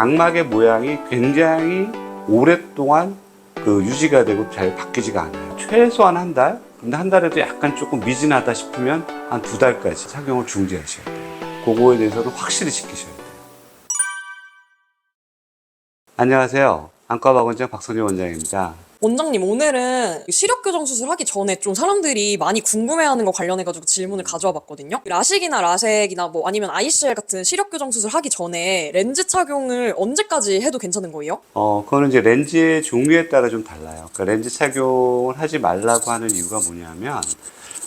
각막의 모양이 굉장히 오랫동안 그 유지가 되고 잘 바뀌지가 않아요. 최소한 한 달? 근데 한 달에도 약간 조금 미진하다 싶으면 한 두 달까지 착용을 중지하셔야 돼요. 그거에 대해서는 확실히 지키셔야 돼요. 안녕하세요. 안과박원장 박선희 원장입니다. 원장님 오늘은 시력 교정 수술 하기 전에 좀 사람들이 많이 궁금해하는 거 관련해가지고 질문을 가져와 봤거든요. 라식이나 라섹이나 뭐 아니면 ICL 같은 시력 교정 수술 하기 전에 렌즈 착용을 언제까지 해도 괜찮은 거예요? 어, 그거는 이제 렌즈의 종류에 따라 좀 달라요. 그러니까 렌즈 착용을 하지 말라고 하는 이유가 뭐냐면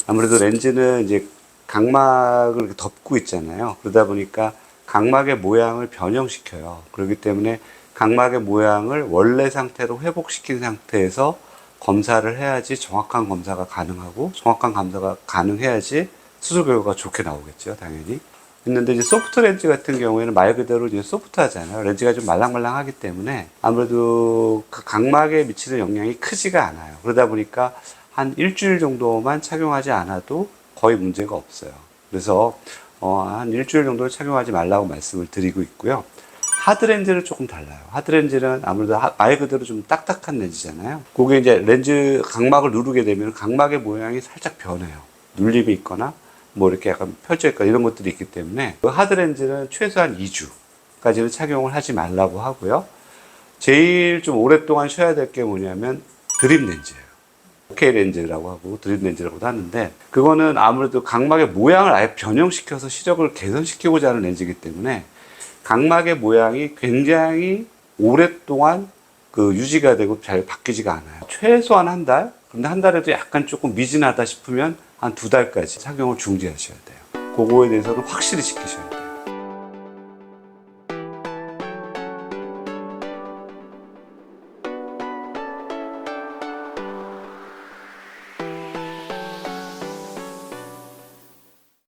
아무래도 렌즈는 이제 각막을 덮고 있잖아요. 그러다 보니까 각막의 모양을 변형시켜요. 그렇기 때문에 각막의 모양을 원래 상태로 회복시킨 상태에서 검사를 해야지 정확한 검사가 가능하고 정확한 검사가 가능해야지 수술 결과가 좋게 나오겠죠, 당연히. 했는데 이제 소프트 렌즈 같은 경우에는 말 그대로 이제 소프트하잖아요. 렌즈가 좀 말랑말랑하기 때문에 아무래도 그 각막에 미치는 영향이 크지가 않아요. 그러다 보니까 한 일주일 정도만 착용하지 않아도 거의 문제가 없어요. 그래서 어, 한 일주일 정도 착용하지 말라고 말씀을 드리고 있고요. 하드렌즈는 조금 달라요. 하드렌즈는 아무래도 하- 말 그대로 좀 딱딱한 렌즈잖아요. 그게 이제 렌즈 각막을 누르게 되면 각막의 모양이 살짝 변해요. 눌림이 있거나 뭐 이렇게 약간 펼쳐 있거나 이런 것들이 있기 때문에 그 하드렌즈는 최소한 2주까지는 착용을 하지 말라고 하고요. 제일 좀 오랫동안 쉬어야 될 게 뭐냐면 드립 렌즈예요. OK 렌즈라고 하고 드립 렌즈라고도 하는데 그거는 아무래도 각막의 모양을 아예 변형시켜서 시력을 개선시키고자 하는 렌즈이기 때문에 각막의 모양이 굉장히 오랫동안 그 유지가 되고 잘 바뀌지가 않아요. 최소한 한 달? 근데 한 달에도 약간 조금 미진하다 싶으면 한 두 달까지 착용을 중지하셔야 돼요. 그거에 대해서는 확실히 지키셔야 돼요.